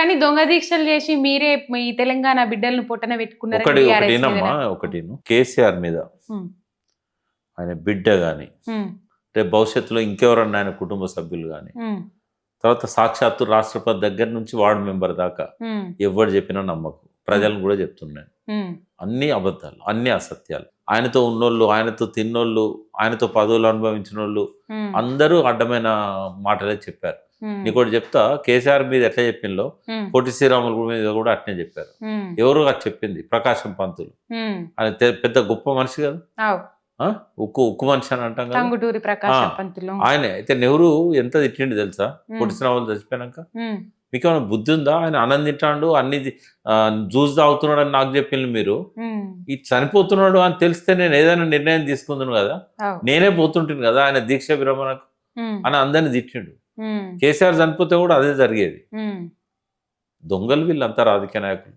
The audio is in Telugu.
కానీ దొంగ దీక్షలు చేసి మీరే ఈ తెలంగాణ బిడ్డలను పొట్టన పెట్టుకున్నారు ఒకటి ఒకటినమ్మా ఒకటి కేసీఆర్ మీద. ఆయన బిడ్డ కానీ రేపు భవిష్యత్తులో ఇంకెవరన్నా ఆయన కుటుంబ సభ్యులు కానీ తర్వాత సాక్షాత్తు రాష్ట్రపతి దగ్గర నుంచి వార్డు మెంబర్ దాకా ఎవరు చెప్పినా నమ్మకం. ప్రజలను కూడా చెప్తున్నాను. అన్ని అబద్ధాలు అన్ని అసత్యాలు. ఆయనతో ఉన్నోళ్ళు ఆయనతో తిన్నోళ్ళు ఆయనతో పదవులు అనుభవించిన వాళ్ళు అందరూ అడ్డమైన మాటలే చెప్పారు. నీకు ఒకటి చెప్తా కేసీఆర్ మీద ఎట్లా చెప్పిందో పొట్టి శ్రీరాములు మీద కూడా అట్నే చెప్పారు. ఎవరు అది చెప్పింది ప్రకాశం పంతులు. ఆయన తె- పెద్ద గొప్ప మనిషి కదా? ఉక్కు ఉక్కు మనిషి అని అంటాం కదా? ఆయన. అయితే నెహ్రూ ఎంత తిట్టిండు తెలుసా. పొట్టి శ్రీరాములు చచ్చిపోయాక ఉమ్. మీకు ఏమైనా బుద్ధి ఉందా? ఆయన తింటాడు అన్ని జ్యూస్ తాగుతున్నాడు అని నాకు చెప్పింది మీరు. ఈ చనిపోతున్నాడు అని తెలిస్తే నేను ఏదైనా నిర్ణయం తీసుకుందును కదా. నేనే పోతుంటాను కదా ఆయన దీక్ష విరమణకు. అని అందరిని తిట్టిండు. కేసీఆర్ చనిపోతే కూడా అదే జరిగేది. దొంగలు వీళ్ళంతా రాజకీయ నాయకులు.